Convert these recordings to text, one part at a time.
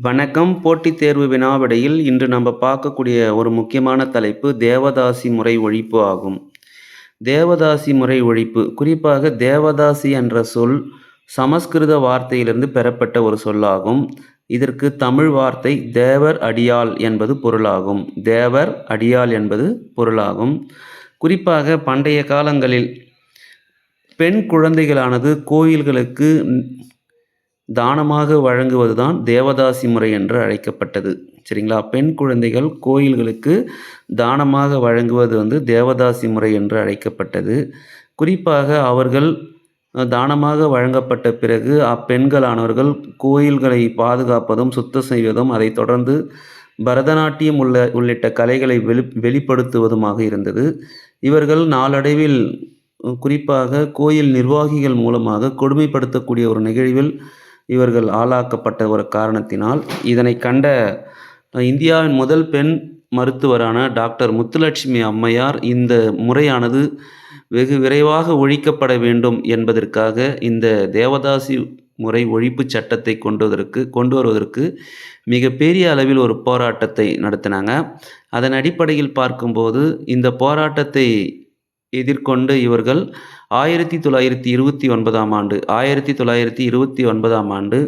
வணக்கம். போட்டித் தேர்வு வினாவிடையில் இன்று நம்ம பார்க்கக்கூடிய ஒரு முக்கியமான தலைப்பு தேவதாசி முறை ஒழிப்பு ஆகும். தேவதாசி முறை ஒழிப்பு. குறிப்பாக தேவதாசி என்ற சொல் சமஸ்கிருத வார்த்தையிலிருந்து பெறப்பட்ட ஒரு சொல்லாகும். இதற்கு தமிழ் வார்த்தை தேவர் அடியாள் என்பது பொருளாகும். தேவர் அடியாள் என்பது பொருளாகும். குறிப்பாக பண்டைய காலங்களில் பெண் குழந்தைகளானது கோயில்களுக்கு தானமாக வழங்குவது தான் தேவதாசி முறை என்று அழைக்கப்பட்டது. சரிங்களா? பெண் குழந்தைகள் கோயில்களுக்கு தானமாக வழங்குவது வந்து தேவதாசி முறை என்று அழைக்கப்பட்டது. குறிப்பாக அவர்கள் தானமாக வழங்கப்பட்ட பிறகு அப்பெண்களானவர்கள் கோயில்களை பாதுகாப்பதும் சுத்தம் செய்வதும் அதை தொடர்ந்து பரதநாட்டியம் உள்ள உள்ளிட்ட கலைகளை வெளி வெளிப்படுத்துவதுமாக இருந்தது. இவர்கள் நாளடைவில் குறிப்பாக கோயில் நிர்வாகிகள் மூலமாக கொடுமைப்படுத்தக்கூடிய ஒரு நிகழ்வில் இவர்கள் ஆளாக்கப்பட்ட ஒரு காரணத்தினால் இதனை கண்ட இந்தியாவின் முதல் பெண் மருத்துவரான டாக்டர் முத்துலட்சுமி அம்மையார் இந்த முறையானது வெகு விரைவாக ஒழிக்கப்பட வேண்டும் என்பதற்காக இந்த தேவதாசி முறை ஒழிப்பு சட்டத்தை கொண்டுவதற்கு கொண்டு வருவதற்கு மிகப்பெரிய அளவில் ஒரு போராட்டத்தை நடத்தினாங்க. அதன் அடிப்படையில் பார்க்கும்போது இந்த போராட்டத்தை எதிர்கொண்டு இவர்கள் ஆயிரத்தி தொள்ளாயிரத்தி இருபத்தி ஒன்பதாம் ஆண்டு ஆயிரத்தி தொள்ளாயிரத்தி இருபத்தி ஒன்பதாம் ஆண்டு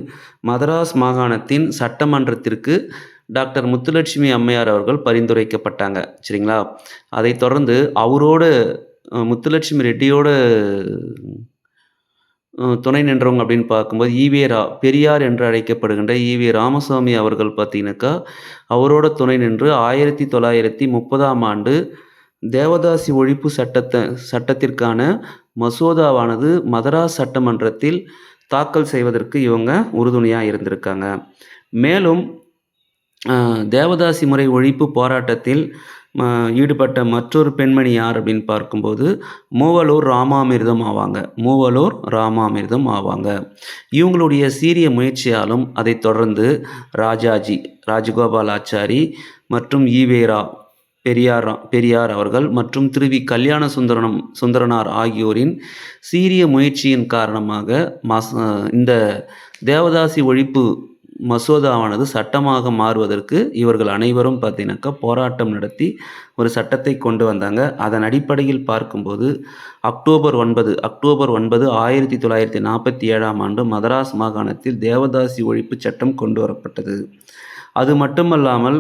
மதராஸ் மாகாணத்தின் சட்டமன்றத்திற்கு டாக்டர் முத்துலட்சுமி அம்மையார் அவர்கள் பரிந்துரைக்கப்பட்டாங்க. சரிங்களா? அதை தொடர்ந்து அவரோட முத்துலட்சுமி ரெட்டியோட துணை நின்றவங்க அப்படின்னு பார்க்கும்போது ஈவே ரா பெரியார் என்று அழைக்கப்படுகின்ற ஈவே ராமசாமி அவர்கள் பார்த்தீங்கன்னாக்கா அவரோட துணை நின்று ஆயிரத்தி தொள்ளாயிரத்தி முப்பதாம் ஆண்டு தேவதாசி ஒழிப்பு சட்டத்தை சட்டத்திற்கான மசோதாவானது மதராஸ் சட்டமன்றத்தில் தாக்கல் செய்வதற்கு இவங்க உறுதுணையாக இருந்திருக்காங்க. மேலும் தேவதாசி முறை ஒழிப்பு போராட்டத்தில் ஈடுபட்ட மற்றொரு பெண்மணி யார் அப்படின்னு பார்க்கும்போது மூவலூர் ராமாமிர்தம் ஆவாங்க. மூவலூர் ராமாமிர்தம் ஆவாங்க. இவங்களுடைய சீரிய முயற்சியாலும் அதை தொடர்ந்து ராஜாஜி ராஜகோபால் ஆச்சாரி மற்றும் ஈவேரா பெரியார் பெரியார் அவர்கள் மற்றும் திருவி கல்யாண சுந்தரனம் சுந்தரனார் ஆகியோரின் சீரிய முயற்சியின் காரணமாக மஸ் இந்த தேவதாசி ஒழிப்பு மசோதாவானது சட்டமாக மாறுவதற்கு இவர்கள் அனைவரும் பார்த்தீங்கன்னாக்கா போராட்டம் நடத்தி ஒரு சட்டத்தை கொண்டு வந்தாங்க. அதன் அடிப்படையில் பார்க்கும்போது அக்டோபர் ஒன்பது அக்டோபர் ஒன்பது ஆயிரத்தி தொள்ளாயிரத்தி நாற்பத்தி ஏழாம் ஆண்டு மதராஸ் மாகாணத்தில் தேவதாசி ஒழிப்பு சட்டம் கொண்டு வரப்பட்டது. அது மட்டுமல்லாமல்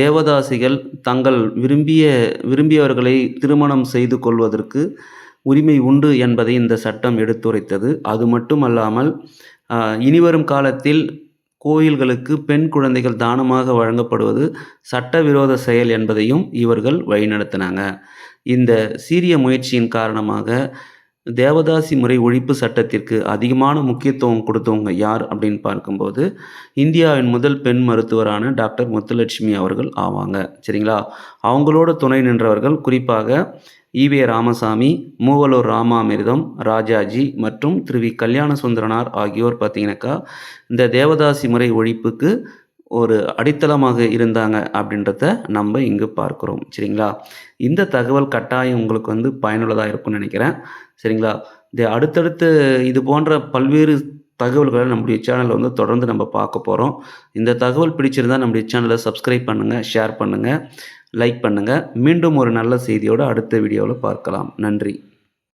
தேவதாசிகள் தங்கள் விரும்பிய விரும்பியவர்களை திருமணம் செய்து கொள்வதற்கு உரிமை உண்டு என்பதை இந்த சட்டம் எடுத்துரைத்தது. அது மட்டுமல்லாமல் இனிவரும் காலத்தில் கோயில்களுக்கு பெண் குழந்தைகள் தானமாக வழங்கப்படுவது சட்டவிரோத செயல் என்பதையும் இவர்கள் வழிநடத்தினாங்க. இந்த சீரிய முயற்சியின் காரணமாக தேவதாசி முறை ஒழிப்பு சட்டத்திற்கு அதிகமான முக்கியத்துவம் கொடுத்தவங்க யார் அப்படின்னு பார்க்கும்போது இந்தியாவின் முதல் பெண் மருத்துவரான டாக்டர் முத்துலட்சுமி அவர்கள் ஆவாங்க. சரிங்களா? அவங்களோட துணை நின்றவர்கள் குறிப்பாக ஈவே ராமசாமி மூவலூர் ராமாமிர்தம் ராஜாஜி மற்றும் திரு வி கல்யாண சுந்தரனார் ஆகியோர் பார்த்தீங்கன்னாக்கா இந்த தேவதாசி முறை ஒழிப்புக்கு ஒரு அடித்தளமாக இருந்தாங்க அப்படின்றத நம்ம இங்கு பார்க்குறோம். சரிங்களா? இந்த தகவல் கட்டாயம் உங்களுக்கு வந்து பயனுள்ளதாக இருக்கும்னு நினைக்கிறேன். சரிங்களா? இந்த அடுத்தடுத்து இது போன்ற பல்வேறு தகவல்களை நம்முடைய சேனலில் வந்து தொடர்ந்து நம்ம பார்க்க போகிறோம் இந்த தகவல் பிடிச்சிருந்தால் நம்முடைய சேனலை சப்ஸ்கிரைப் பண்ணுங்கள் ஷேர் பண்ணுங்கள் லைக் பண்ணுங்கள் மீண்டும் ஒரு நல்ல செய்தியோடு அடுத்த வீடியோவில் பார்க்கலாம். நன்றி.